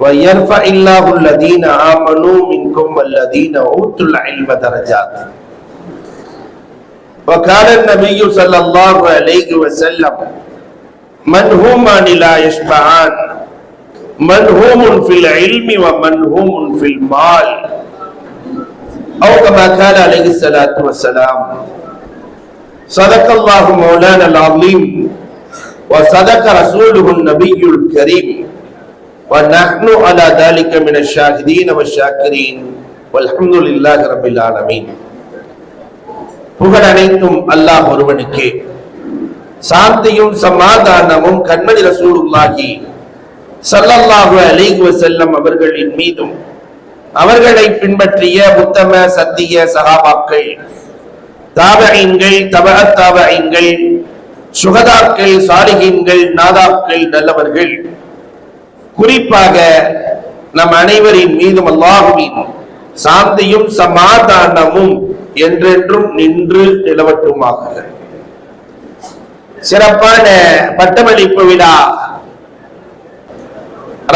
ويرفع الله الذين آمنوا منكم والذين أوتوا العلم درجات. وقال النبي صلى الله عليه وسلم من هما لا يشبعان؟ من هم في العلم ومن هم في المال؟ أو كما قال عليه الصلاة والسلام صدق الله مولانا العظيم وصدق رسوله النبي الكريم. ونحن على ذلك من الشاهدين والشاكرين والحمد لله رب العالمين புகழ் அனைத்தும் அல்லாஹ் ஒருவனுக்கே சாந்தியும் சமாதானமும் கண்மணி ரசூலுல்லாஹி ஸல்லல்லாஹு அலைஹி வஸல்லம் அவர்களின் மீதும் அவர்களை பின்பற்றிய உத்தம சத்திய சகாபாக்கள் தாபகீன்கள் தபஅ தாபகீன்கள் சுகதாக்கள் சாலிகீன்கள் நாதாக்கள் நல்லவர்கள் குறிப்பாக நம் அனைவரின் மீதும் அல்லாஹுவின் சாந்தியும் சமாதானமும் என்றென்றும் நின்று நிலவட்டுமாக. சிறப்பான பட்டமளிப்பு விழா.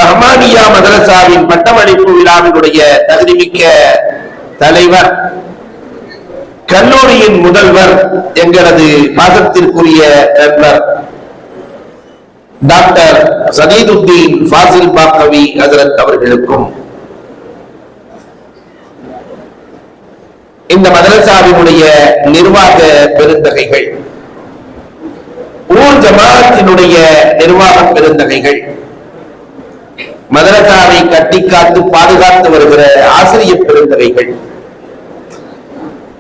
ரஹ்மானியா மதரசாவின் பட்டமளிப்பு விழாவினுடைய தகுதிமிக்க தலைவர் கல்லூரியின் முதல்வர் எங்களது பாசத்திற்குரிய நண்பர் டாக்டர் சதீதுத்தீன் ஃபாசில் பாக்கவி ஹசரத் அவர்களுக்கும். இந்த மதரசாவினுடைய நிர்வாக பெருந்தகைகள் ஊர் ஜமாத்தினுடைய நிர்வாக பெருந்தகைகள் மதரசாவை கட்டி காத்து பாதுகாத்து வருகிற ஆசிரியர் பெருந்தகைகள்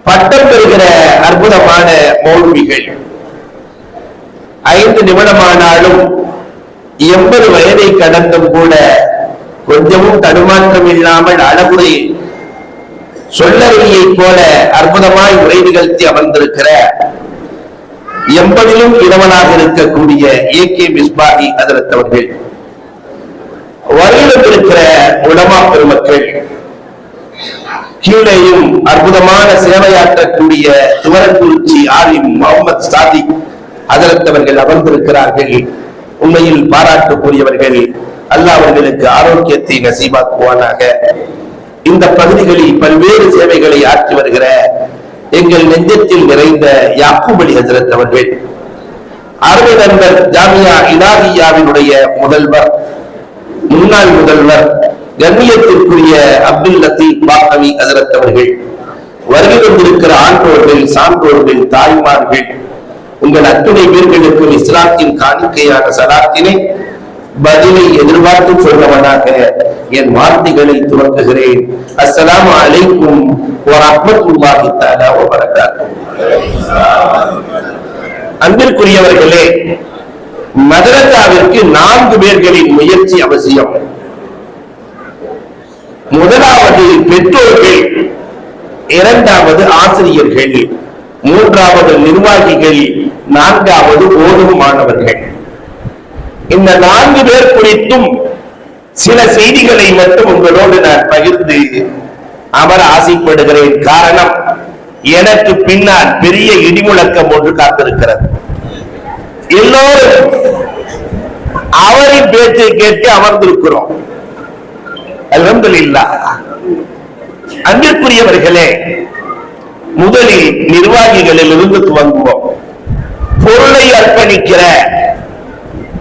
பட்டம் பெறுகிற அற்புதமான மௌல்விகள் ஐந்து நிமிடமானாலும் எண்பது வயதை கடந்தும் கூட கொஞ்சமும் தடுமாற்றம் இல்லாமல் அழகுரை சொல்லறியைப் போல அற்புதமாய் உரை நிகழ்த்தி அமர்ந்திருக்கிற எண்பதிலும் இளவனாக இருக்கக்கூடிய ஏ கே மிஸ்பாகி அதிரத்தவர்கள் வருடம் உலமா பெருமக்கள் கீழேயும் அற்புதமான சேவையாற்றக்கூடிய துவரக்குறிச்சி ஆலிம் முகமது சாதிக் அதிரத்தவர்கள் அமர்ந்திருக்கிறார்கள். உண்மையில் பாராட்டுக்குரியவர்கள். அல்லாஹ் அவர்களுக்கு ஆரோக்கியத்தை நசீபாக்குவானாக. இந்த பகுதிகளில் பல்வேறு சேவைகளை ஆற்றி வருகிற எங்கள் நெஞ்சத்தில் நிறைந்த யாக்கூப் அலி ஹசரத் அவர்கள். அருமை நண்பர் ஜாமியா இனாதியாவினுடைய முதல்வர் முன்னாள் முதல்வர் கண்ணியத்திற்குரிய அப்துல் லத்தீப் பாகவி ஹசரத் அவர்கள். வருகை வந்திருக்கிற ஆண்டோர்கள் சான்றோர்கள் தாய்மார்கள். உங்கள் அத்துணை வீர்களுக்கும் இஸ்லாத்தின் காணிக்கையான சலாத்தினை பதிலை எதிர்பார்த்து சொல்லவனாக என் வார்த்தைகளை துவக்குகிறேன். அஸ்லாம் அலைக்கும் அன்பிற்குரியவர்களே மதரசாவிற்கு நான்கு பேர்களின் முயற்சி அவசியம். முதலாவது பெற்றோர்கள் இரண்டாவது ஆசிரியர்கள். மூன்றாவது நிர்வாகிகள் நான்காவது ஓடும் மாணவர்கள். இந்த நான்கு பேர் குறித்தும் சில செய்திகளை மட்டும் உங்களோடு நான் பகிர்ந்து அமர ஆசைப்படுகிறேன். காரணம் எனக்கு பின்னால் பெரிய இடிமுழக்கம் ஒன்று காத்திருக்கிறது. எல்லோரும் அவரின் பேச்சை கேட்டு அமர்ந்திருக்கிறோம். அலமதுல்லா அன்பிற்குரியவர்களே முதலில் நிர்வாகிகளில் இருந்து துவங்குவோம். பொருளை அர்ப்பணிக்கிற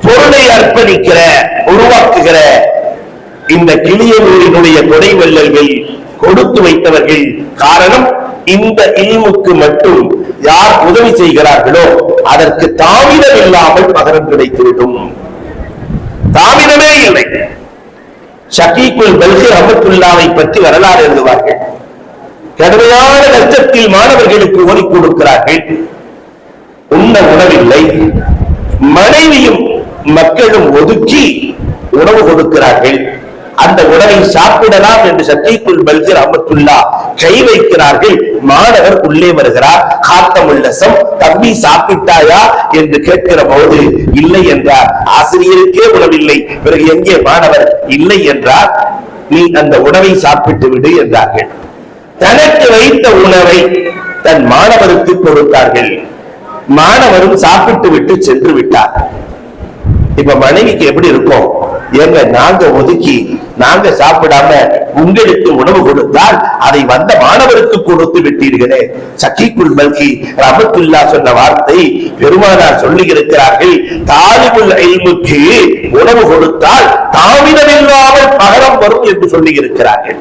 பொருளை அர்ப்பணிக்கிற உருவாக்குகிற இந்த கிளியனூரினுடைய குடைவெள்ளல்களை கொடுத்து வைத்தவர்கள் காரணம் இந்த இல்முக்கு மட்டும் யார் உதவி செய்கிறார்களோ அதற்கு தாமிரம் இல்லாமல் பகரம் கிடைத்துவிடும். தாமிரமே இல்லை. ஷகீக்குல் பல்கி அமத்துல்லாவை பற்றி வரலாறு எழுதுவார்கள். கடுமையான லட்சத்தில் மாணவர்களுக்கு ஓடிக் கொடுக்கிறார்கள். உண்ண உணவில்லை. மனைவியும் மக்களும் ஒதுக்கி உணவு கொடுக்கிறார்கள். அந்த உணவை சாப்பிடலாம் என்று சத்திக்குள் பல்கர் அமத்துல்லா கை வைக்கிறார்கள். மாணவர் உள்ளே வருகிறார். காத்தமுல்லசம் தம்பி சாப்பிட்டாயா? என்று கேட்கிற போது இல்லை என்றார். ஆசிரியருக்கே உணவில்லை. பிறகு எங்கே மாணவர்? இல்லை என்றார். நீ அந்த உணவை சாப்பிட்டு விடு என்றார்கள். தனக்கு வைத்த உணவை தன் மாணவருக்கு கொடுத்தார்கள். மாணவரும் சாப்பிட்டு விட்டு சென்று விட்டார். இப்ப மனைவிக்கு எப்படி இருக்கும்? ஏங்க நாங்க ஒதுக்கி நாங்க சாப்பிடாம உங்களுக்கு உணவு கொடுத்தால் அதை வந்த மாணவருக்கு கொடுத்து விட்டீர்களே. சகிக்குள் மல்கி ரமத்துல்லா சொன்ன வார்த்தை பெருமானார் சொல்லி இருக்கிறார்கள் தாலிபுல் ஐமுக்கு உணவு கொடுத்தால் தாமிரமில்லாமல் பகரம் வரும் என்று சொல்லி இருக்கிறார்கள்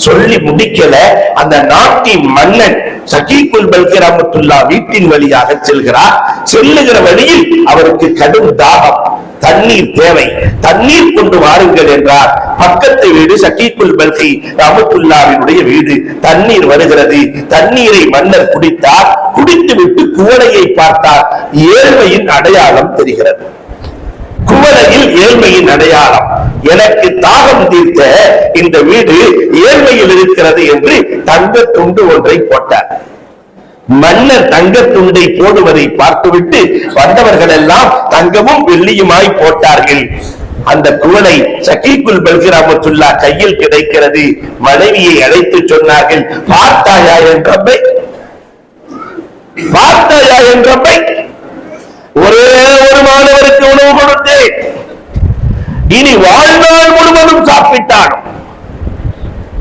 சொல்லி முடிக்கல. அந்த நாட்டின் மன்னன் சகீக்குல் பல்கி ரஹமத்துல்லா வீட்டின் வழியாக செல்கிறார். செல்லுகிற வழியில் அவருக்கு கடும் தாகம். தண்ணீர் தேவை. தண்ணீர் கொண்டு வாருங்கள் என்றார். பக்கத்து வீடு சகீக்குல் பல்கி ரஹமத்துல்லாவினுடைய வீடு. தண்ணீர் வருகிறது. தண்ணீரை மன்னர் குடித்தார். குடித்துவிட்டு குவளையை பார்த்தார். ஏழ்மையின் அடையாளம் தெரிகிறது. குவளையில் ஏழ்மையின் அடையாளம். எனக்கு தாகம் தீர்த்த இந்த வீடு ஏழ்மையில் இருக்கிறது என்று தங்க துண்டு ஒன்றை போட்டார். மன்னர் தங்க துண்டை போடுவதை பார்த்துவிட்டு வந்தவர்கள் எல்லாம் தங்கமும் வெள்ளியுமாய் போட்டார்கள். அந்த குவளை சகீக்குல் பல்கிராமத்துல்லா கையில் கிடைக்கிறது. மனைவியை அழைத்து சொன்னார்கள் பார்த்தாயா என்றவை பார்த்தாயா என்றவை ஒரே ஒரு மாணவருக்கு உணவு கொடுத்தேன். இனி வாழ்நாள் முழுவதும் சாப்பிட்டாலும்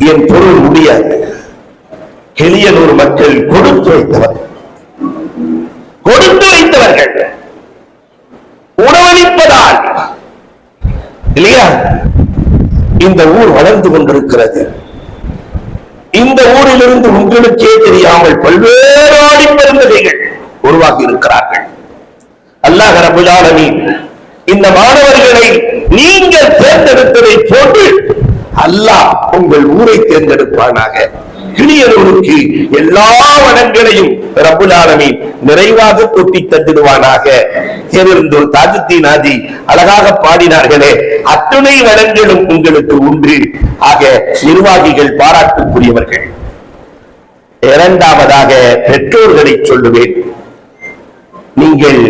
என் பொருள் முடியாது. கிளியனூர் மக்கள் கொடுத்து வைத்தவர்கள் கொடுத்து வைத்தவர்கள். உணவளிப்பதால். இல்லையா? இந்த ஊர் வளர்ந்து கொண்டிருக்கிறது. இந்த ஊரிலிருந்து உங்களுக்கே தெரியாமல் பல்வேறு ஆடிப்பெருந்தகைகள் உருவாகி இருக்கிறார்கள். அல்லாஹ் ரபுல் ஆலமீன் இந்த மாணவர்களை நீங்கள் தேர்ந்தெடுத்ததை போன்று அல்லாஹ் உங்கள் ஊரை தேர்ந்தெடுப்பானாக. கிளியனூருக்கு எல்லா வனங்களையும் ரபுல் நிறைவாக கொட்டி தந்திடுவானாக. ஒரு தாஜுத்தீன் ஆதி அழகாக பாடினார்களே அத்துணை வனங்களும் உங்களுக்கு உண்டு. ஆக நிர்வாகிகள் பாராட்டுக்குரியவர்கள். இரண்டாவதாக பெற்றோர்களை சொல்லுவேன். நீங்கள்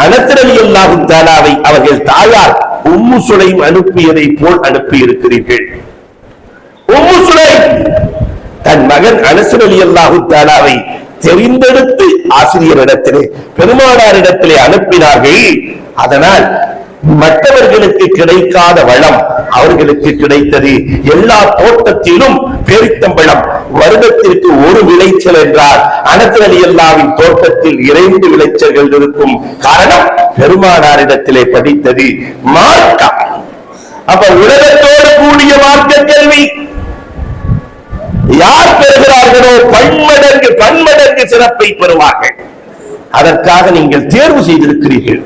அனத்திரலி அல்லாஹும் தாலாவை அவர்கள் தாயார் உம்மு சுலைம் அனுப்பியதை போல் அனுப்பி இருக்கிறீர்கள் உம்மு சுலை தன் மகன் அனசர் அலி அல்லாஹு தாலாவை தெரிந்தெடுத்து ஆசிரியரிடத்திலே பெருமானாரிடத்திலே அனுப்பினார்கள். அதனால் மற்றவர்களுக்கு கிடைக்காத வளம் அவர்களுக்கு கிடைத்தது. எல்லா தோட்டத்திலும் பேரித்தம்பழம் வருடத்திற்கு ஒரு விளைச்சல் என்றால் அனசர் அலி அல்லாவின் தோட்டத்தில் இரண்டு விளைச்சல்கள் இருக்கும். காரணம் பெருமானாரிடத்திலே படித்தது மார்க்கம் அப்ப உலகத்தோடு கூடிய மார்க்க கல்வி. யார் பெறுகிறார்களோ பன்மடங்கு பன்மடங்கு சிறப்பை பெறுவார்கள். அதற்காக நீங்கள் தேர்வு செய்திருக்கிறீர்கள்.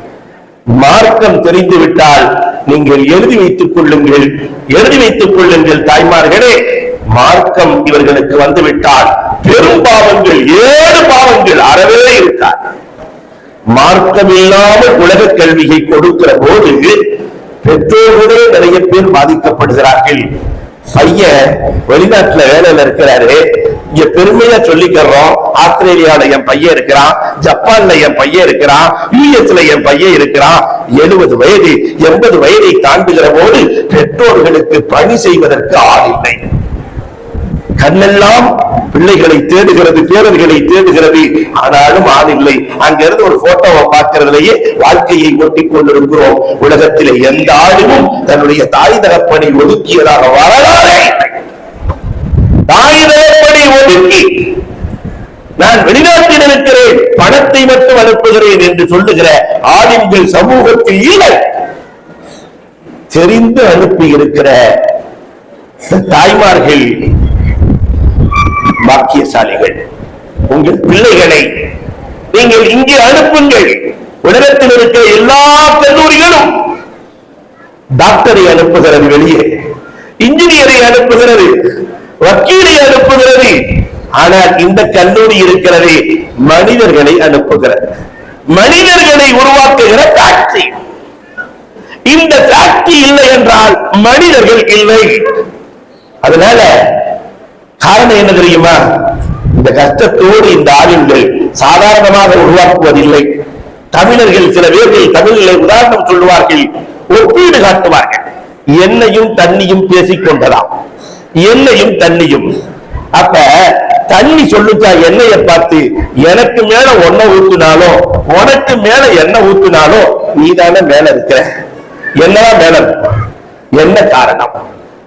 மார்க்கம் தெரிந்துவிட்டால் நீங்கள் எழுதி வைத்துக் கொள்ளுங்கள். எழுதி வைத்துக் கொள்ளுங்கள் தாய்மார்களே. மார்க்கம் இவர்களுக்கு வந்துவிட்டால் பெரும் பாவங்கள் ஏழு பாவங்கள் அறவே இருக்கார் மார்க்கம் இல்லாமல் உலக கல்வியை கொடுக்கிற போது பெற்றோர்களே நிறைய பேர் பாதிக்கப்படுகிறார்கள். பையன் வெளிநாட்டுல வேலையில இருக்கிறாரு. இங்க பெருமையா சொல்லிக்கிறோம். ஆஸ்திரேலியால என் பையன் இருக்கிறான். ஜப்பான்ல என் பையன் இருக்கிறான். யூஎஸ்ல என் பையன் இருக்கிறான். எழுபது வயது எண்பது வயதை தாண்டுகிற போது பெற்றோர்களுக்கு பணி செய்வதற்கு ஆள் இல்லை. கண்ணெல்லாம் பிள்ளைகளை தேடுகிறது பேரர்களை தேடுகிறது. ஆனாலும் ஆள் இல்லை. அங்கிருந்து ஒரு போட்டோவை பார்க்கிறதுலேயே வாழ்க்கையை ஒட்டி கொண்டிருக்கிறோம். உலகத்திலே எந்த ஆளுமும் தன்னுடைய தாய் தகப்பனை ஒதுக்கியதாக வரலாறே தாய் தகப்பனை ஒதுக்கி நான் வெளிநாட்டில் இருக்கிறேன் பணத்தை மட்டும் அனுப்புகிறேன் என்று சொல்லுகிற ஆளுங்கள் சமூகத்தில் இல்லை. தெரிந்து அனுப்பி இருக்கிற தாய்மார்கள் பாக்கியசாலிகள். உங்கள் பிள்ளைகளை நீங்கள் இங்கே அனுப்புங்கள். உலகத்தில் இருக்கிற எல்லா கல்லூரிகளும் டாக்டரை அனுப்புகிறது வெளியே இன்ஜினியரை அனுப்புகிறது வக்கீலை அனுப்புகிறது. ஆனால் இந்த கல்லூரி இருக்கிறது மனிதர்களை அனுப்புகிறது. மனிதர்களை உருவாக்குகிற ஃபேக்டரி இந்த ஃபேக்டரி இல்லை என்றால் மனிதர்கள் இல்லை. அதனால காரணம் என்ன தெரியுமா? இந்த கஷ்டத்தோடு இந்த ஆயுள்கள் சாதாரணமாக உருவாக்குவதில்லை. தமிழர்கள் சில பேர்கள் தமிழிலே உதாரணம் சொல்லுவார்கள் ஒப்பீடு காட்டுவார்கள். என்னையும் தண்ணியும் பேசிக்கொண்டதாம் என்னையும் தண்ணியும். அப்ப தண்ணி சொல்லுச்சா என்னைய பார்த்து எனக்கு மேல ஒன்ன ஊத்துனாலோ உனக்கு மேல என்ன ஊத்துனாலோ நீதானே மேல இருக்கிற. என்னதான் மேல என்ன காரணம்?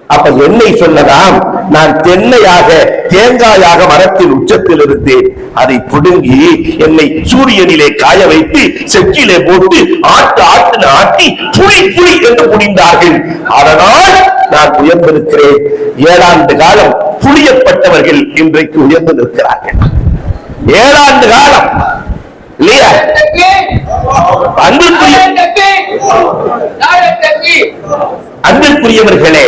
அப்ப என்னை சொன்னதாம் நான் தென்னையாக தேங்காயாக மரத்தின் உச்சத்தில் இருந்து அதை புடுங்கி என்னை சூரியனிலே காய வைத்து செக்கிலே போட்டு ஆட்டு ஆட்டு ஆட்டி புளி புளி என்று புரிந்தார்கள் அதனால் நான் உயர்ந்திருக்கிறேன். ஏழாண்டு காலம் புளியப்பட்டவர்கள் இன்றைக்கு உயர்ந்து நிற்கிறார்கள். ஏழாண்டு காலம் இல்லையா? அன்பிற்குரிய அன்பிற்குரியவர்களே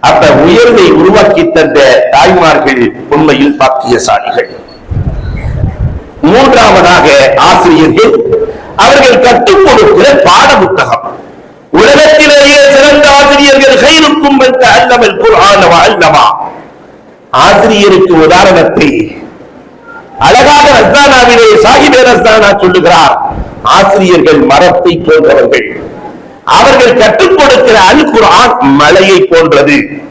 அந்த உயர்வை உருவாக்கி தந்த தாய்மார்கள் உண்மையில் பாக்கியசாலிகள். மூன்றாவதாக ஆசிரியர்கள் அவர்கள் கற்றுக் கொடுக்கிற பாட புத்தகம் உலகத்திலேயே சிறந்த ஆசிரியர்கள் கைருக்கும் அல்லமல் குர்ஆன அல்லமா. ஆசிரியருக்கு உதாரணத்தை அழகாக ரஸ்தானாவிலே சாஹிபே ரஸ்தானா சொல்லுகிறார் ஆசிரியர்கள் மரத்தை போன்றவர்கள். அவர்கள் கற்றுக் கொடுக்கிற அல் குரான் மலையை போன்றது.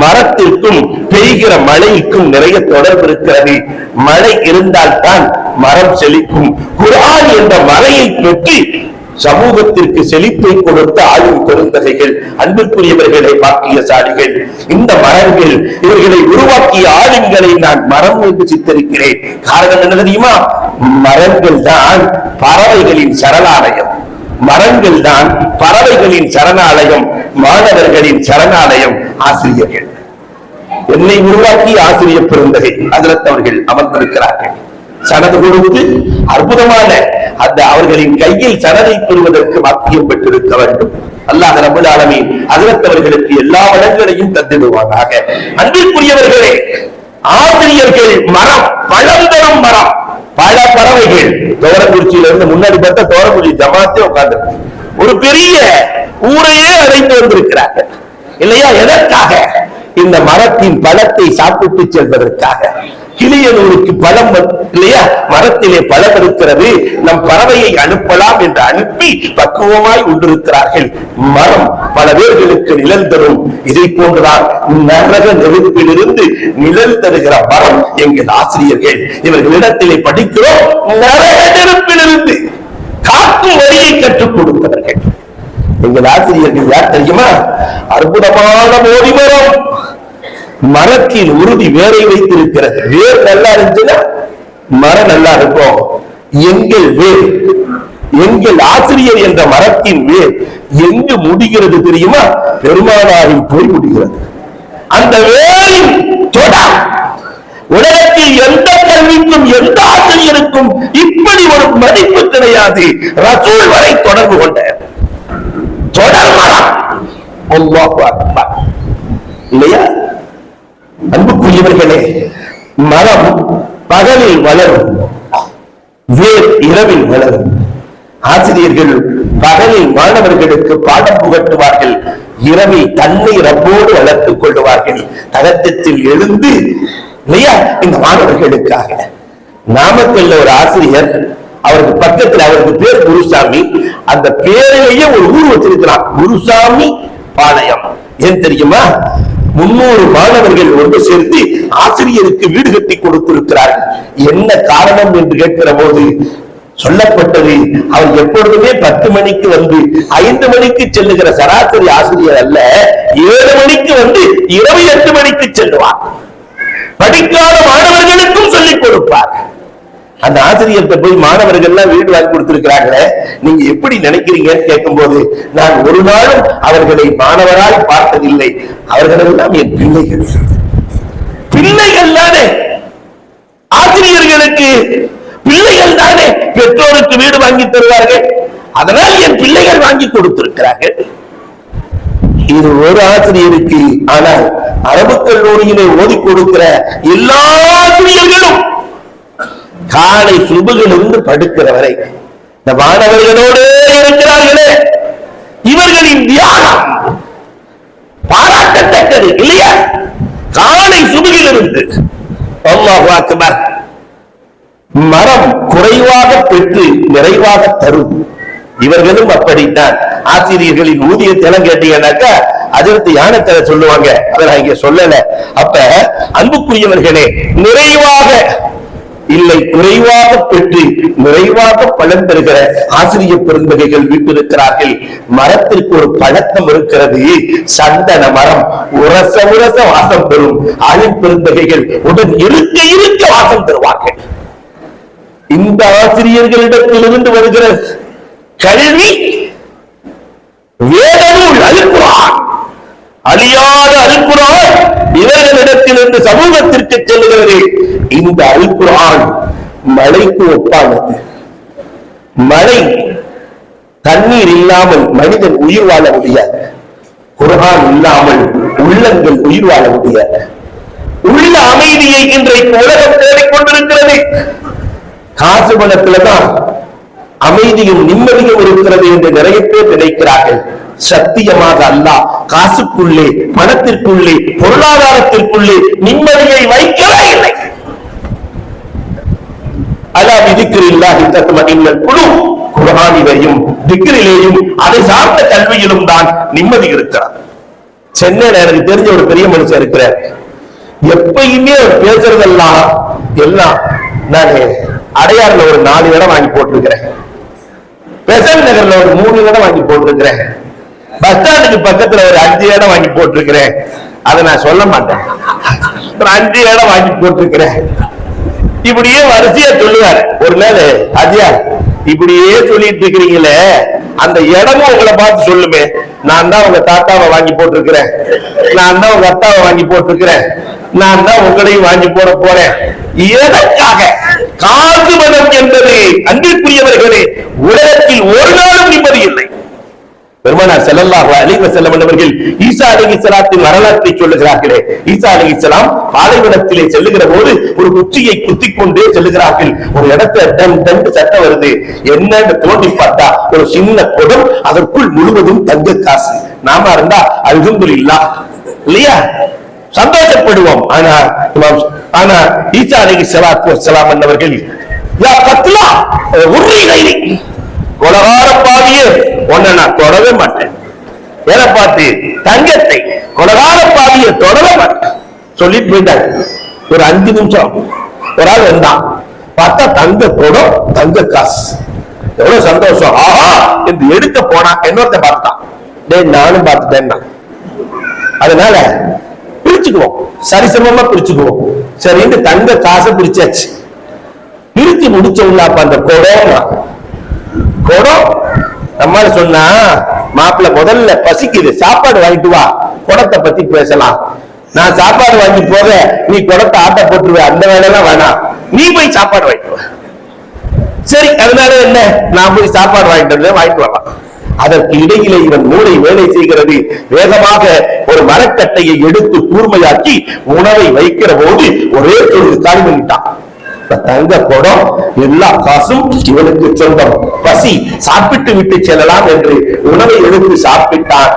மரத்திற்கும் பெய்கிற மழைக்கும் நிறைய தொடர்பு இருக்கிறது. மழை இருந்தால்தான் மரம் செழிக்கும். குரான் என்ற மலையை பெற்று சமூகத்திற்கு செழிப்பை கொடுத்த ஆளும் பெருந்தகைகள் அன்புக்குரியவர்களை பாக்கியசாலிகள். இந்த மரங்கள் இவர்களை உருவாக்கிய ஆளுங்களை நான் மரம் என்று சித்தரிக்கிறேன். காரணம் என்ன தெரியுமா? மரங்கள் தான் பறவைகளின் சரணாலயம். மரங்கள் தான் பறவைகளின் சரணாலயம் மாணவர்களின் சரணாலயம் ஆசிரியர்கள். என்னை உருவாக்கி ஆசிரியர் பெருந்தகை அதிரத் அவர்கள் அமர்ந்திருக்கிறார்கள். சனது கொடுத்து அற்புதமான அந்த அவர்களின் கையில் சனதை பெறுவதற்கு வாக்கியம் பெற்றிருக்க வேண்டும். அல்லாஹ் ரபுல் அதிலத்தவர்களுக்கு அதிரத் எல்லா வளங்களையும் தந்திடுவானாக. அன்பிற்குரியவர்களே ஆசிரியர்கள் மரம் பழந்தரம் மரம். பல பறவைகள் தோரங்குறிச்சியில இருந்து முன்னாடி பார்த்தா தோரங்குறிச்சி ஜமாத்தே உட்கார்ந்து ஒரு பெரிய ஊரையே அடைந்து வந்திருக்கிறார்கள். இல்லையா? எதற்காக? இந்த மரத்தின் பழத்தை சாப்பிட்டு செல்வதற்காக. கிளியனூருக்கு பழம் இல்லையா? மரத்திலே பழம் இருக்கிறது. நம் பறவையை அனுப்பலாம் என்று அனுப்பி பக்குவமாய் உண்டிருக்கிறார்கள் மரம் பல பேர்களுக்கு நிழல் தரும். இதை போன்றுதான் நரக நெருப்பிலிருந்து நிழல் தருகிற மரம் எங்கள் ஆசிரியர்கள். இவர்களிடத்திலே படிக்கிறோம் நரக நெருப்பிலிருந்து. காக்கும் வழியை கற்றுக் கொடுத்தவர்கள் எங்கள் ஆசிரியர்கள் யார் தெரியுமா? அற்புதமான மோடி மரம் மரத்தில் உறுதி வேரை வைத்திருக்கிறது வேர் நல்லா இருந்துச்சுன்னா மரம் நல்லா இருக்கும். எங்கள் வேர் எங்கள் ஆசிரியர் என்ற மரத்தின் வேர் எங்கு முடிகிறது தெரியுமா? பெருமானாரில் போய் முடிகிறது. அந்த வேரின் தொடர் உலகத்தில் எந்த கல்விக்கும் எந்த ஆசிரியருக்கும் இப்படி ஒரு மதிப்பு கிடையாது. ரசூல் வரை தொடர்பு கொண்ட தொடர் மரம். இல்லையா? அன்புக்குரியவர்களே மரம் பகலில் வளரும் வேர் இரவில் வளரும். ஆசிரியர்கள் பகலில் மாணவர்களுக்கு பாடம் புகட்டுவார்கள் இரவில் தன்னை ரப்போடு வளர்த்துக் கொள்வார்கள் தகத்தத்தில் எழுந்து இல்லையா? இந்த மாணவர்களுக்காக. நாமக்கல்ல ஒரு ஆசிரியர் அவருக்கு பக்கத்துல அவருக்கு பேர் குருசாமி. அந்த பேரிலேயே ஒரு ஊர் வச்சிருக்கிறான். குருசாமி பாளையம். ஏன் தெரியுமா? முன்னூறு மாணவர்கள் ஒன்று சேர்ந்து ஆசிரியருக்கு வீடு கட்டி கொடுத்திருக்கிறார்கள். என்ன காரணம் என்று கேட்கிற போது சொல்லப்பட்டது அவர் எப்பொழுதுமே பத்து மணிக்கு வந்து ஐந்து மணிக்கு செல்லுகிற சராசரி ஆசிரியர் அல்ல ஏழு மணிக்கு வந்து இரவு எட்டு மணிக்கு செல்லுவார். படிக்காத மாணவர்களுக்கும் சொல்லிக் கொடுப்பார். அந்த ஆசிரியர்கிட்ட போய் மாணவர்கள்லாம் வீடு வாங்கி கொடுத்திருக்கிறாங்களே நீங்க எப்படி நினைக்கிறீங்கன்னு கேட்கும்போது நான் ஒரு நாளும் அவர்களை மாணவராய் பார்த்ததில்லை. அவர்களெல்லாம் என் பிள்ளைகள். பிள்ளைகள் தானே. ஆசிரியர்களுக்கு பிள்ளைகள் தானே. பெற்றோருக்கு வீடு வாங்கி தருவார்கள். அதனால் என் பிள்ளைகள் வாங்கி கொடுத்திருக்கிறார்கள். இது ஒரு ஆசிரியருக்கு ஆனால் அரபு கல்லூரியிலே ஓதிக் கொடுக்கிற எல்லா ஆசிரியர்களும் காலை சுபுகளிலிருந்து படுக்கிற வரை இந்த மாணவர்களோடு இருக்கிறார்களே. இவர்களின் தியாகம் பாராட்டத்தக்கது இல்லையா? காலை சுபகிலிருந்து. அல்லாஹ் மரம் குறைவாக பெற்று நிறைவாக தரும். இவர்களும் அப்படித்தான். ஆசிரியர்களின் ஊதியத்தை எல்லாம் கேட்டீங்கன்னாக்கா அதிர்த்து யானத்தை சொல்லுவாங்க. அதை நான் இங்க சொல்லல. அப்ப அன்புக்குரியவர்களே நிறைவாக இல்லை குறைவாக பெற்று நிறைவாக பலன் பெறுகிற ஆசிரியர் பெருந்தகைகள் வீட்டிருக்கிறார்கள் மரத்திற்கு ஒரு பழக்கம் இருக்கிறது. சந்தன மரம் உரச உரச வாசம் பெறும் ஆழின் பெருந்தகைகள் உடன் இருக்க இருக்க வாசம் தருவார்கள். இந்த ஆசிரியர்களிடத்திலிருந்து வருகிற கல்வி வேதநூல் அழுக்குவான் அழியாத அல்குரான் இவர்களிடத்திலிருந்து சமூகத்திற்கு செல்கிறது இந்த அல்குரான் மழைக்கு ஒப்பானது. மழை தண்ணீர் இல்லாமல் மனிதன் உயிர் வாழ முடியாது. குரான் இல்லாமல் உள்ளங்கள் உயிர் வாழ முடியாது. உள்ள அமைதியை இன்றைக்கு உலகம் தேடிக்கொண்டிருக்கிறது. காசு பணத்துலதான் அமைதியும் நிம்மதியும் இருக்கிறது என்று நிறைய பேர் நினைக்கிறார்கள். சத்தியமாக அல்லாஹ் காசுக்குள்ளே பணத்திற்குள்ளே பொருளாதாரத்திற்குள்ளே நிம்மதியை வைக்கவே இல்லை. அலா விதிக்கிறில்லாஹி தத்மஇன்னல் குழு குரானிலையும் திக்ரிலேயும் அதை சார்ந்த கல்வியிலும் தான் நிம்மதி இருக்கிறார் சென்னையில எனக்கு தெரிஞ்ச ஒரு பெரிய மனுஷன் இருக்கிறார். எப்பயுமே அவர் பேசுறதெல்லாம் எல்லாம் நான் அடையாறுல ஒரு நாலு இடம் வாங்கி போட்டிருக்கிறேன். பெசல் நகர்ல ஒரு மூணு இடம் வாங்கி போட்டிருக்கிறேன். பஸ் ஸ்டாண்டுக்கு பக்கத்துல ஒரு அஞ்சு இடம் வாங்கி போட்டிருக்கிறேன். அதை நான் சொல்ல மாட்டேன். அஞ்சு இடம் வாங்கி போட்டிருக்கிறேன். இப்படியே வரிசையா சொல்லுவார். ஒரு நாள் அஜயா இப்படியே சொல்லிட்டு இருக்கிறீங்களே அந்த இடமும் உங்களை பார்த்து சொல்லுமே. நான் தான் உங்க தாத்தாவை வாங்கி போட்டிருக்கிறேன். நான் தான் உங்க அத்தாவை வாங்கி போட்டிருக்கிறேன். நான் தான் உங்களையும் வாங்கி போட போறேன். எதற்காக? காசு மதம் என்பது அன்பிற்குரியவர்களே உலகத்தில் ஒரு நாளும் நிம்மதி இல்லை. பெருமானார் ஸல்லல்லாஹு அலிவ செல்லம் அவர்கள் ஈசா அலைஹிஸ்ஸலாத்தின் வரலாற்றை சொல்லுகிறார்களே. ஈசா அலைஹிஸ்ஸலாம் பாலைவனத்திலே செல்லுகிற போது ஒரு குச்சியை குத்திக் கொண்டே செல்லுகிறார்கள். ஒரு இடத்துல டன் டன் சட்டம் வருது. என்னன்னு தோண்டி பார்த்தா ஒரு சின்ன குடம் அதற்குள் முழுவதும் தங்க காசு. நாம இருந்தா அல்ஹம்துலில்லாஹ். இல்லையா? சந்தோஷப்படுவோம். ஆனா ஆனா ஈசா அலைஹிஸ்ஸலாத்து வஸ்ஸலாம் அவர்கள் யா கத்லா உர்ரி கைரி கொலகார பாவியே உன்னை நான் தொடவே மாட்டேன். எதை பார்த்து தங்கத்தை கொலகார பாவியை தொடவே மாட்டேன். சொல்லிட்டு போயிட்டாங்க ஒரு அஞ்சு நிமிஷம் ஒரு ஆள் வந்தான். பார்த்தா தங்க போடும் தங்க காசு. எவ்வளவு சந்தோஷம். ஆஹா! என்று எடுக்க போனா என்னொருத்த பார்த்தான் டேய் நானும் பார்த்துட்டேன்னா அதனால பிரிச்சுக்குவோம். சரிசமமா பிரிச்சுக்குவோம். சரின்னு தங்க காசை பிரிச்சாச்சு. பிரிச்சு முடிச்ச உள்ள அப்ப அந்த குடம் குடம் நம்மால சொன்னா மாப்பிள்ள முதல்ல பசிக்குது சாப்பாடு வாங்கிட்டு வா குடத்தை பத்தி பேசலாம். நான் சாப்பாடு வாங்கி போக நீ குடத்தை ஆட்ட போட்டுருவ அந்த வேலையெல்லாம் வேணாம். நீ போய் சாப்பாடு வாங்கிட்டு வா. சரி அதனால என்ன? நான் போய் சாப்பாடு வாங்கிட்டு வந்தேன் வாங்கிட்டு வரலாம். அதற்கு இடையிலே இவன் மூளை வேலை செய்கிறது. வேகமாக ஒரு மரக்கட்டையை எடுத்து கூர்மையாக்கி உணவை வைக்கிற போது ஒரே ஒரு காலி பண்ணிட்டான் தங்க குடம் எல்லா காசும் இவனுக்கு சொந்தம். பசி சாப்பிட்டு விட்டு செல்லலாம் என்று உணவை எடுத்து சாப்பிட்டான்.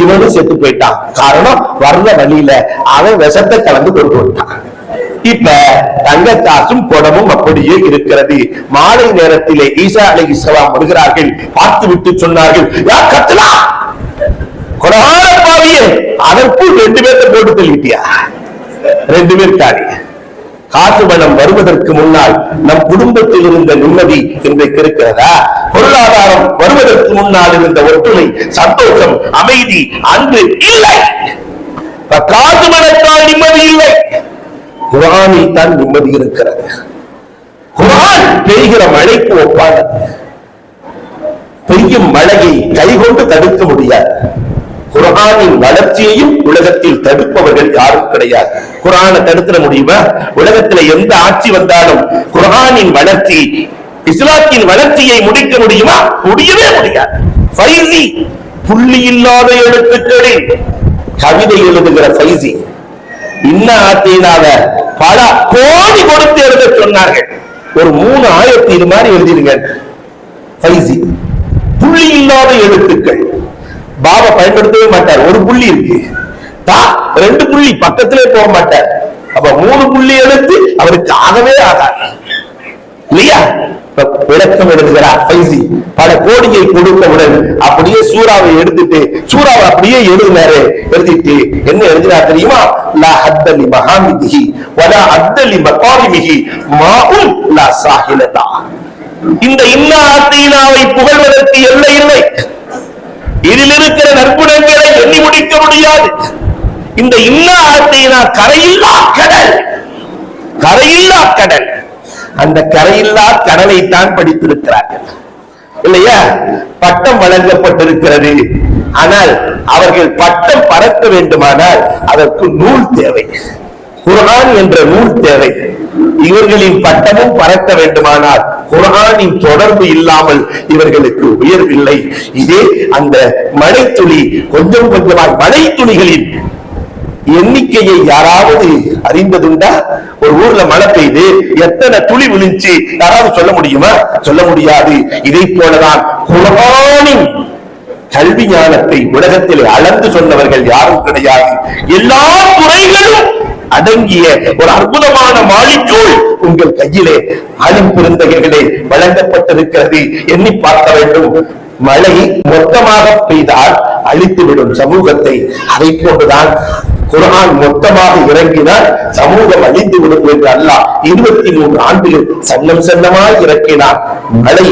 இவனும் செத்து போயிட்டான். காரணம் வர்ற வழியில அவன் விஷத்தை கலந்து கொண்டு வந்தான் இப்ப தங்க காசும் குடமும் அப்படியே இருக்கிறது. மாலை நேரத்திலே ஈசா அலை இஸ்லாம் வருகிறார்கள். பார்த்து விட்டு சொன்னார்கள் யா கத்தலாம் கொடகார பாவியே அதற்கும் ரெண்டு பேர்த்த போட்டு தள்ளிட்டியா? ரெண்டு பேர் காரி காசு பணம் வருவதற்கு முன்னால் நம் குடும்பத்தில் இருந்த நிம்மதி இன்றைக்கு இருக்கிறதா? பொருளாதாரம் வருவதற்கு முன்னால் இருந்த ஒற்றுமை சந்தோஷம் அமைதி அன்பு இல்லை. இப்ப காசு பணத்தால் நிம்மதி இல்லை. குரானில் தான் நிம்மதி இருக்கிறது. குரான் பெய்கிற மழைக்கு ஒப்பானது. பெய்யும் மழையை கைகொண்டு தடுக்க முடியாது. குரானின் வளர்ச்சியையும் உலகத்தில் தடுப்பவர்கள் யாரும் கிடையாது. குரானை தடுத்துட முடியுமா? உலகத்துல எந்த ஆட்சி வந்தாலும் குரானின் வளர்ச்சி இஸ்லாத்தின் வளர்ச்சியை முடிக்க முடியுமா? முடியவே முடியாது. ஃபைசி புள்ளி இல்லாத எழுத்துக்களில் கவிதை எழுதுகிற ஃபைசி இன்ன ஆத்தினால பல கோடி கொடுத்து எழுத சொன்னார்கள். ஒரு மூணு ஆயிரத்தி இது மாதிரி எழுதிடுங்க ஃபைசி புள்ளி இல்லாத எழுத்துக்கள். பாபா பயன்படுத்தவே மாட்டார். ஒரு புள்ளி இருக்கு. தா ரெண்டு புள்ளி பக்கத்திலே போக மாட்டார். அப்ப மூணு புள்ளி எடுத்து அவருக்கு ஆகவே ஆகாது இல்லையா? விளக்கம் எடுக்கிறார் ஃபைசி. பல கோடியை கொடுத்தவுடன் அப்படியே சூறாவை எடுத்துட்டு சூறாவை அப்படியே எழுதினாரு. எழுதிட்டு என்ன எழுதினார் தெரியுமா? லா ஹத்தலி மகாமிதிஹி வலா அத்தலி மகாரிமிஹி மாஉல் லா சாஹிலதா. இந்த இன்னா புகழ்வதற்கு எல்லை இல்லை. இதில் இருக்கிற நற்புணங்களை எண்ணி முடிக்க முடியாது. இந்த இன்னா நான் கரையில்லா கடல். கரையில்லா கடல். அந்த கரையில்லா கடலை தான் படித்திருக்கிறார்கள். இல்லையா? பட்டம் வழங்கப்பட்டிருக்கிறது. ஆனால் அவர்கள் பட்டம் பறக்க வேண்டுமானால் அதற்கு நூல் தேவை. குரான் என்ற நூல் தேவை. இவர்களின் பட்டமும் பறக்க வேண்டுமானால் குரானின் தொடர்பு இல்லாமல் இவர்களுக்கு உயர்வில்லை. இதே அந்த மழைத்துளி கொஞ்சம் கொஞ்சமாய் மழைத்துளிகளின் எண்ணிக்கையை யாராவது அறிந்ததுண்டா? ஒரு ஊர்ல மழை பெய்து எத்தனை துளி விழுந்துச்சு? யாராவது சொல்ல முடியுமா? சொல்ல முடியாது. இதை போலதான் குரானின் கல்வி ஞானத்தை உலகத்தில் அளந்து சொன்னவர்கள் யாரும் கிடையாது. எல்லா துறைகளும் அடங்கிய ஒரு அற்புதமான மாளிகோள் உங்கள் கையிலே ஆளும் பெருந்தகைகளே வழங்கப்பட்டிருக்கிறது. எண்ணி பார்க்க வேண்டும். மழை மொத்தமாக பெய்தால் அழித்துவிடும் சமூகத்தை. அதை போன்றுதான் குரான் மொத்தமாக இறங்கினால் சமூகம் அழிந்து விடும் என்று அல்லாஹ் இருபத்தி மூன்று ஆண்டிலும் சன்னம் சன்னமாய் இறக்கினார். மழை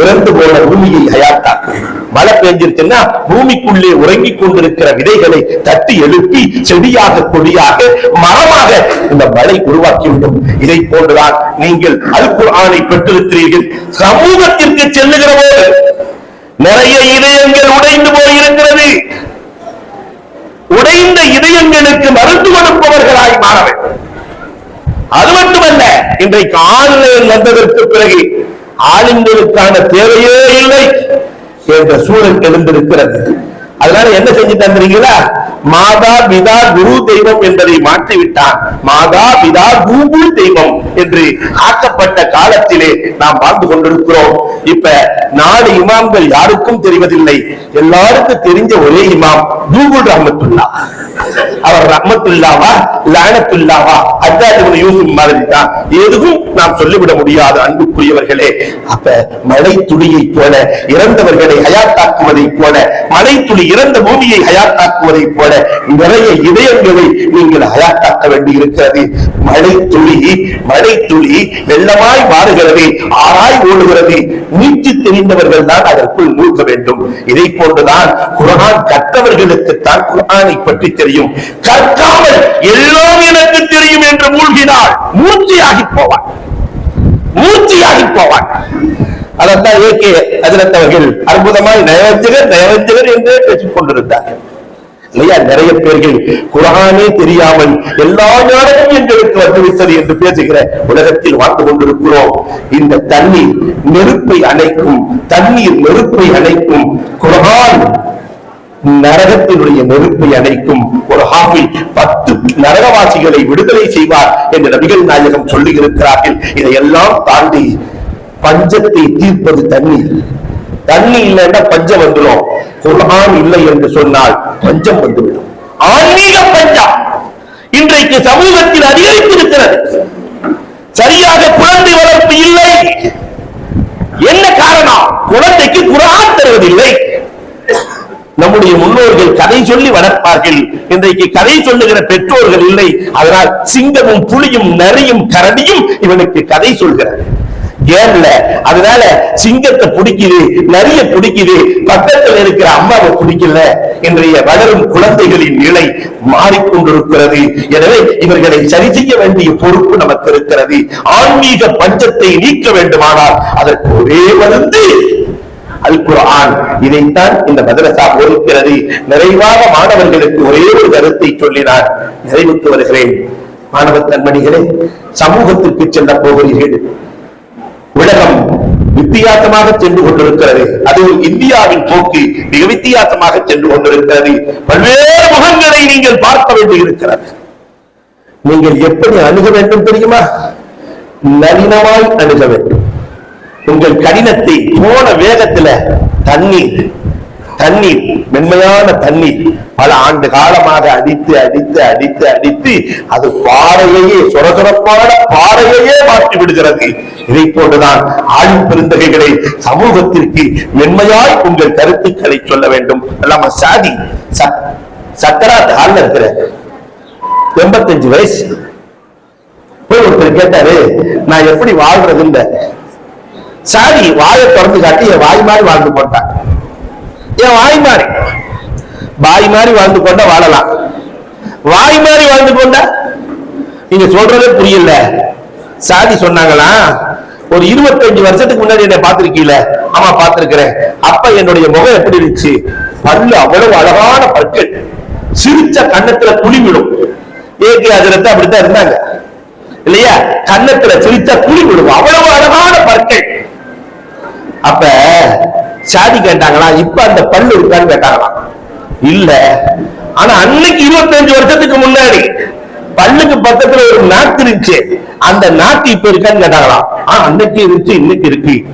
இறந்து போன பூமியை ஹயாத்தாக்கு மழை பெஞ்சிருச்சுன்னா பூமிக்குள்ளே உறங்கிக் கொண்டிருக்கிற விதைகளை தட்டி எழுப்பி செடியாக கொடியாக மரமாக இந்த மழை உருவாக்கிவிடும். இதை போன்றுதான் நீங்கள் அல் ஆணை பெற்றிருக்கிறீர்கள். சமூகத்திற்கு செல்லுகிற போது நிறைய இதயங்கள் உடைந்து போயிருக்கிறது. உடைந்த இதயங்களுக்கு மருந்து கொடுப்பவர்களாய் மாற வேண்டும். அது மட்டுமல்ல இன்றைக்கு ஆன்லைன் வந்ததற்கு பிறகு ஆளுங்களுக்கான தேவையே இல்லை. என்ற சூழல் எழுந்திருக்கிறது. அதனால என்ன செஞ்சு தந்துறீங்களா மாதா பிதா குரு தெய்வம் என்பதை மாற்றிவிட்டான் மாதா பிதா கூகுள் தெய்வம் என்று ஆக்கப்பட்ட காலத்திலே நாம் வாழ்ந்து கொண்டிருக்கிறோம். இப்ப நாலு இமாம்கள் யாருக்கும் தெரிவதில்லை. எல்லாருக்கும் தெரிஞ்ச ஒரே இமாம் கூகுள் ரஹமத்துல்லா. அவர் ரஹமத்துல்லாவா லானத்துல்லாவா? அஜாஜ் யூசுப் மாதிரி தான் எதுவும் நாம் சொல்லிவிட முடியாது அன்புக்குரியவர்களே. அப்ப மலை துளியை போல இறந்தவர்களை ஹயாத்தாக்குவதைப் போல மலை துளி இறந்த பூமியை ஹயாத்தாக்குவதை போல நிறைய இதயங்களை நீங்கள் ஹயாத்தாக்க வேண்டி இருக்கிறது மழை துளி மழை துளி வெள்ளமாய் மாறுகிறது ஆராய் ஓடுகிறது நீச்சு தெரிந்தவர்கள் தான் அதற்குள் மூழ்க வேண்டும். இதை போன்றுதான் குர்ஆன் கற்றவர்களுக்குத்தான் குரானை பற்றி தெரியும். கற்காமல் எல்லாம் எனக்கு தெரியும் என்று மூழ்கினால் மூர்ச்சியாகி போவான். மூர்ச்சியாகி போவான். அதைத்தான் ஏகே அதிரத்தவர்கள் அற்புதமாய் நயவஞ்சகர் நயவஞ்சகர் என்றே பேசிக் கொண்டிருந்தார்கள் இல்லையா நிறைய பேர்கள் குரானே தெரியாமல் எல்லா ஞானமும் எங்களுக்கு வந்துவிட்டது என்று பேசுகிற உலகத்தில் வாழ்ந்து கொண்டிருக்கிறோம். இந்த தண்ணீர் நெருப்பை அணைக்கும் தண்ணீர் நெருப்பை அணைக்கும் குரான் நரகத்தினுடைய நெருப்பை அணைக்கும் ஒரு ஹாஃபில் பத்து நரகவாசிகளை விடுதலை செய்வார் என்று நபிகள் நாயகம் சொல்லியிருக்கிறார்கள். இதையெல்லாம் தாண்டி பஞ்சத்தை தீர்ப்பது தண்ணீர் தண்ணி இல்லைன்னா பஞ்சம் வந்துடும். குர்ஆன் இல்லை என்று சொன்னால் பஞ்சம் வந்துவிடும். ஆன்மீக பஞ்சம் இன்றைக்கு சமூகத்தில் அதிகரித்திருக்கிறது. சரியாக குழந்தை வளர்ப்பு இல்லை. என்ன காரணம்? குழந்தைக்கு குரான் தருவதில்லை. நம்முடைய முன்னோர்கள் கதை சொல்லி வளர்ப்பார்கள். இன்றைக்கு கதை சொல்லுகிற பெற்றோர்கள் இல்லை. அதனால் சிங்கமும் புலியும் நரியும் கரடியும் இவனுக்கு கதை சொல்கிறது. கேம்ல அதனால சிங்கத்தை பிடிக்குது நிறைய பிடிக்குது பக்கத்தில் இருக்கிற அம்மாவை பிடிக்கல இன்றைய வளரும் குழந்தைகளின் நிலை மாறிக்கொண்டிருக்கிறது. எனவே இவர்களை சரி செய்ய வேண்டிய பொறுப்பு நமக்கு இருக்கிறது. ஆன்மீக பஞ்சத்தை நீக்க வேண்டுமானால் அதற்கு ஒரே மருந்து அல் குர்ஆன் இதைத்தான் இந்த மதரசா போதிக்கிறது. நிறைவாக மாணவர்களுக்கு ஒரே ஒரு கருத்தை சொல்லினார். நிறைவுக்கு வருகிறேன். மாணவ தன்மணிகளே சமூகத்திற்கு செல்ல போகிறீர்கள். உலகம் வித்தியாசமாக சென்று கொண்டிருக்கிறது. அதுவும் இந்தியாவின் போக்கு மிக வித்தியாசமாக சென்று கொண்டிருக்கிறது. பல்வேறு முகங்களை நீங்கள் பார்க்க வேண்டியிருக்கிறது நீங்கள் எப்படி அணுக வேண்டும் தெரியுமா? நளினமாய் அணுக வேண்டும். உங்கள் கடினத்தை போன வேகத்துல தண்ணீர் தண்ணீர் மென்மையான தண்ணீர் பல ஆண்டு காலமாக அடித்து அடித்து அடித்து அடித்து அது பாறையையே சொரசொரப்பான பாறையையே மாற்றி விடுகிறது. இதை போன்றுதான் ஆளும் பெருந்தகைகளை சமூகத்திற்கு மென்மையாய் உங்கள் கருத்துக்களை சொல்ல வேண்டும். நம்ம சாதி சக்கரா சக்கராத் இருக்கிற எண்பத்தஞ்சு வயசு. போய் ஒருத்தர் கேட்டாரு நான் எப்படி வாழ்றது? இல்ல சாதி வாயை திறந்து காட்டி என் வாய் மாதிரி வாழ்ந்து போட்டான் என் வாய் மாதிரி. பாய் மாதிரி வாழ்ந்து கொண்டா வாழலாம். வாய் மாதிரி வாழ்ந்து கொண்ட? நீங்க சொல்றதே புரியல. சாதி சொன்னாங்களா? ஒரு இருபத்தஞ்சு வருஷத்துக்கு முன்னாடி என்ன பார்த்திருக்கீல? ஆமா பார்த்திருக்கிறேன். அப்ப என்னுடைய முகம் எப்படி இருந்துச்சு? பல்லு அவ்வளவு அழகான பற்கள். சிரிச்ச கண்ணத்துல குழி விடும் ஏகே அதிரத்தை அப்படித்தான் இருந்தாங்க. இல்லையா? கண்ணத்துல சிரிச்சா குழி விடும் அவ்வளவு அழகான பற்கள். அப்ப சாதி கேட்டாங்களா? இப்ப அந்த பல்லு இருக்கான்னு கேட்டாங்களாம். இல்ல. ஆனா அன்னைக்கு இருபத்தஞ்சு வருஷத்துக்கு முன்னாடி பல்லுக்கு பக்கத்துல ஒரு நாக்கு இருந்துச்சு. அந்த நாக்கு இப்ப இருக்கான்னு கேட்டாங்களாம் ஆஹ் அன்னைக்கு இருந்துச்சு இன்னைக்கு இருக்கு.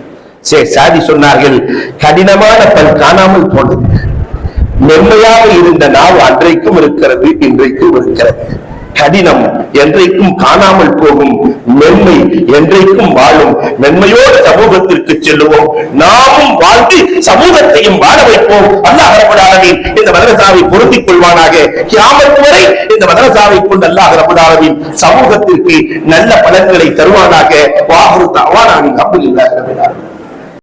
சரி சாதி சொன்னார்கள். கடினமான பல் காணாமல் போனது. மென்மையாக இருந்த நாள் அன்றைக்கும் இருக்கிறது இன்றைக்கும் இருக்கிறது. கடினம் என்றைக்கும் காணாமல் போகும் மென்மை என்றைக்கும் வாழும். மென்மையோடு சமூகத்திற்கு செல்லுவோம். நாமும் வாழ்ந்து சமூகத்தையும் வாழ வைப்போம். அல்லாஹ் ரப்பல் இந்த மதரசாவை பொருத்திக் கொள்வானாக. கியாமத் வரை இந்த மதரசாவை கொண்டு அல்லாஹ் ரப்பல் சமூகத்திற்கு நல்ல பலன்களை தருவானாக. வாஹுரு தவானாவின் அப்துல்லாஹ்